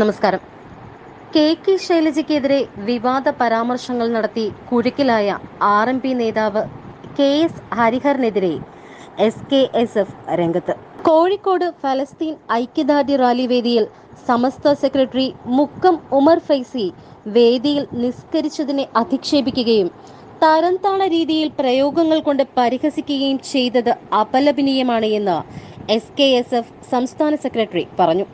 നമസ്കാരം. K K ശൈലജയ്ക്കെതിരെ വിവാദ പരാമർശങ്ങൾ നടത്തി കുരുക്കിലായ ആർ എം പി നേതാവ് കെ എസ് ഹരിഹറിനെതിരെ എസ് കെ എസ് എഫ് രംഗത്ത്. കോഴിക്കോട് ഫലസ്തീൻ ഐക്യദാർഢ്യ റാലി വേദിയിൽ സമസ്ത സെക്രട്ടറി മുക്കം ഉമർ ഫൈസി വേദിയിൽ നിസ്കരിച്ചതിനെ അധിക്ഷേപിക്കുകയും തരംതാണ രീതിയിൽ പ്രയോഗങ്ങൾ കൊണ്ട് പരിഹസിക്കുകയും ചെയ്തത് അപലപനീയമാണ് എന്ന് എസ് കെ എസ് എഫ് സംസ്ഥാന സെക്രട്ടറി പറഞ്ഞു.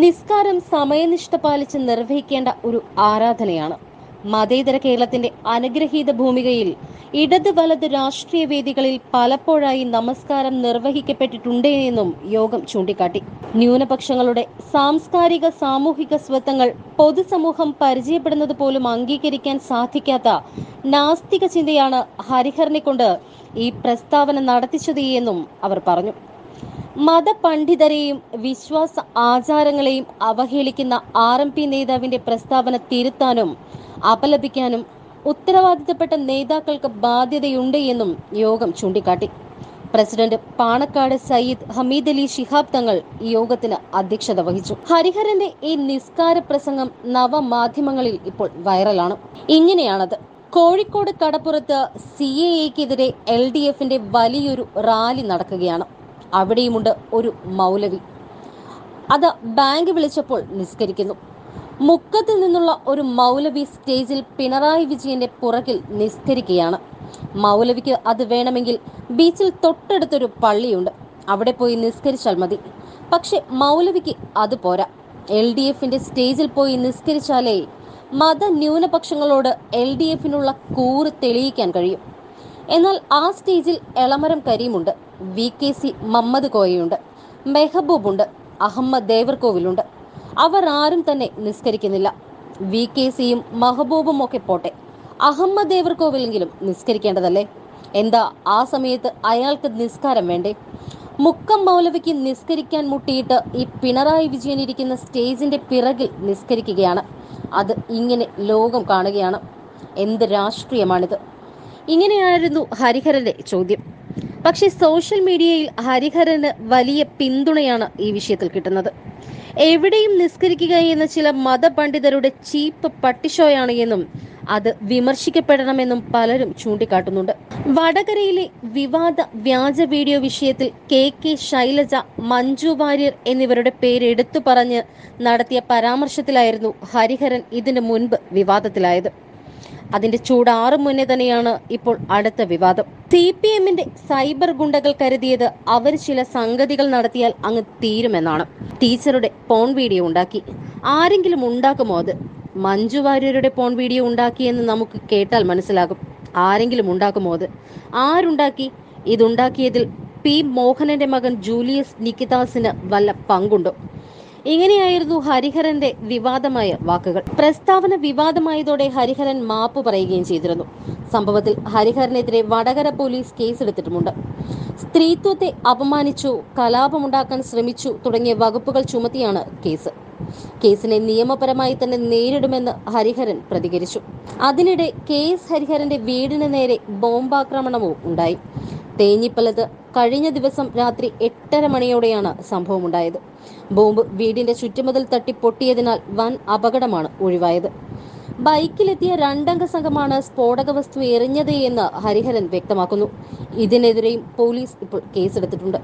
നിസ്കാരം സമയനിഷ്ഠ പാലിച്ച് നിർവഹിക്കേണ്ട ഒരു ആരാധനയാണ്. മതേതര കേരളത്തിന്റെ അനുഗ്രഹീത ഭൂമികയിൽ ഇടത് വലത് രാഷ്ട്രീയ വേദികളിൽ പലപ്പോഴായി നമസ്കാരം നിർവഹിക്കപ്പെട്ടിട്ടുണ്ട് എന്നും യോഗം ചൂണ്ടിക്കാട്ടി. ന്യൂനപക്ഷങ്ങളുടെ സാംസ്കാരിക സാമൂഹിക സ്വത്വങ്ങൾ പൊതുസമൂഹം പരിചയപ്പെടുന്നത് പോലും അംഗീകരിക്കാൻ സാധിക്കാത്ത നാസ്തിക ചിന്തയാണ് ഹരിഹറിനെ കൊണ്ട് ഈ പ്രസ്താവന നടത്തിച്ചത് എന്നും അവർ പറഞ്ഞു. മതപണ്ഡിതരെയും വിശ്വാസ ആചാരങ്ങളെയും അവഹേളിക്കുന്ന ആർ എം പി നേതാവിന്റെ പ്രസ്താവന തിരുത്താനും അപലപിക്കാനും ഉത്തരവാദിത്തപ്പെട്ട നേതാക്കൾക്ക് ബാധ്യതയുണ്ട് എന്നും യോഗം ചൂണ്ടിക്കാട്ടി. പ്രസിഡന്റ് പാണക്കാട് സയ്യിദ് ഹമീദ് അലി ശിഹാബ് തങ്ങൾ യോഗത്തിന് അധ്യക്ഷത വഹിച്ചു. ഹരിഹരന്റെ ഈ നിസ്കാര പ്രസംഗം നവമാധ്യമങ്ങളിൽ ഇപ്പോൾ വൈറലാണ്. ഇങ്ങനെയാണത്. കോഴിക്കോട് കടപ്പുറത്ത് സി എ എക്കെതിരെ എൽ ഡി എഫിന്റെ വലിയൊരു റാലി നടക്കുകയാണ്. അവിടെയുമുണ്ട് ഒരു മൗലവി. അത് ബാങ്ക് വിളിച്ചപ്പോൾ നിസ്കരിക്കുന്നു. മുക്കത്തിൽ നിന്നുള്ള ഒരു മൗലവി സ്റ്റേജിൽ പിണറായി വിജയന്റെ പുറകിൽ നിസ്കരിക്കുകയാണ്. മൗലവിക്ക് അത് വേണമെങ്കിൽ ബീച്ചിൽ തൊട്ടടുത്തൊരു പള്ളിയുണ്ട്. അവിടെ പോയി നിസ്കരിച്ചാൽ മതി. പക്ഷെ മൗലവിക്ക് അത് പോരാ. എൽ ഡി എഫിന്റെ സ്റ്റേജിൽ പോയി നിസ്കരിച്ചാലേ മത ന്യൂനപക്ഷങ്ങളോട് എൽ ഡി എഫിനുള്ള കൂറ് തെളിയിക്കാൻ കഴിയും. എന്നാൽ ആ സ്റ്റേജിൽ എളമരം കരീമുണ്ട്. വി കെ സി മമ്മദ് കോയയുണ്ട്. മെഹബൂബുണ്ട്. അഹമ്മദ് ദേവർകോവിലുണ്ട്. അവർ ആരും തന്നെ നിസ്കരിക്കുന്നില്ല. വി കെ സിയും മെഹബൂബും ഒക്കെ പോട്ടെ. അഹമ്മദ് ദേവർകോവിലെങ്കിലും നിസ്കരിക്കേണ്ടതല്ലേ? എന്താ ആ സമയത്ത് അയാൾക്ക് നിസ്കാരം വേണ്ടേ? മുക്കം മൗലവിക്ക് നിസ്കരിക്കാൻ മുട്ടിയിട്ട് ഈ പിണറായി വിജയൻ ഇരിക്കുന്ന സ്റ്റേജിന്റെ പിറകിൽ നിസ്കരിക്കുകയാണ്. അത് ഇങ്ങനെ ലോകം കാണുകയാണ്. എന്ത് രാഷ്ട്രീയമാണിത്. ഇങ്ങനെയായിരുന്നു ഹരിഹരന്റെ ചോദ്യം. പക്ഷെ സോഷ്യൽ മീഡിയയിൽ ഹരിഹരന് വലിയ പിന്തുണയാണ് ഈ വിഷയത്തിൽ കിട്ടുന്നത്. എവിടെയും നിസ്കരിക്കുക എന്ന ചില മതപണ്ഡിതരുടെ ചീപ്പ് പട്ടിഷോയാണ് എന്നും അത് വിമർശിക്കപ്പെടണമെന്നും പലരും ചൂണ്ടിക്കാട്ടുന്നുണ്ട്. വടകരയിലെ വിവാദ വ്യാജ വീഡിയോ വിഷയത്തിൽ കെ കെ ശൈലജ മഞ്ജു വാര്യർ എന്നിവരുടെ പേര് എടുത്തു പറഞ്ഞ് നടത്തിയ പരാമർശത്തിലായിരുന്നു ഹരിഹരൻ ഇതിനു മുൻപ് വിവാദത്തിലായത്. അതിന്റെ ചൂടാറും മുന്നേ തന്നെയാണ് ഇപ്പോൾ അടുത്ത വിവാദം. സി പി എമ്മിന്റെ സൈബർ ഗുണ്ടകൾ കരുതിയത് അവർ ചില സംഗതികൾ നടത്തിയാൽ അങ്ങ് തീരുമെന്നാണ്. ടീച്ചറുടെ പോൺ വീഡിയോ ഉണ്ടാക്കി. ആരെങ്കിലും ഉണ്ടാക്കുമോ അത്? മഞ്ജു വാര്യരുടെ പോൺ വീഡിയോ ഉണ്ടാക്കിയെന്ന് നമുക്ക് കേട്ടാൽ മനസ്സിലാകും. ആരെങ്കിലും ഉണ്ടാക്കുമോ അത്? ആരുണ്ടാക്കി? ഇതുണ്ടാക്കിയതിൽ പി മോഹനന്റെ മകൻ ജൂലിയസ് നിക്കിതാസിന് വല്ല പങ്കുണ്ടോ? ഇങ്ങനെയായിരുന്നു ഹരിഹരന്റെ വിവാദമായ വാക്കുകൾ. പ്രസ്താവന വിവാദമായതോടെ ഹരിഹരൻ മാപ്പ് പറയുകയും ചെയ്തിരുന്നു. സംഭവത്തിൽ ഹരിഹരനെതിരെ വടകര പോലീസ് കേസെടുത്തിട്ടുമുണ്ട്. സ്ത്രീത്വത്തെ അപമാനിച്ചു കലാപമുണ്ടാക്കാൻ ശ്രമിച്ചു തുടങ്ങിയ വകുപ്പുകൾ ചുമത്തിയാണ് കേസ്. കേസിനെ നിയമപരമായി തന്നെ നേരിടുമെന്ന് ഹരിഹരൻ പ്രതികരിച്ചു. അതിനിടെ കെ എസ് ഹരിഹരന്റെ വീടിന് നേരെ ബോംബാക്രമണവും ഉണ്ടായി. തേഞ്ഞിപ്പലത്ത് കഴിഞ്ഞ ദിവസം രാത്രി എട്ടര മണിയോടെയാണ് സംഭവമുണ്ടായത്. ബോംബ് വീടിന്റെ ചുറ്റുമതിൽ തട്ടി പൊട്ടിയതിനാൽ വൻ അപകടമാണ് ഒഴിവായത്. ബൈക്കിലെത്തിയ രണ്ടംഗ സംഘമാണ് സ്ഫോടക വസ്തു എറിഞ്ഞത് എന്ന് ഹരിഹരൻ വ്യക്തമാക്കുന്നു. ഇതിനെതിരെയും പോലീസ് ഇപ്പോൾ കേസെടുത്തിട്ടുണ്ട്.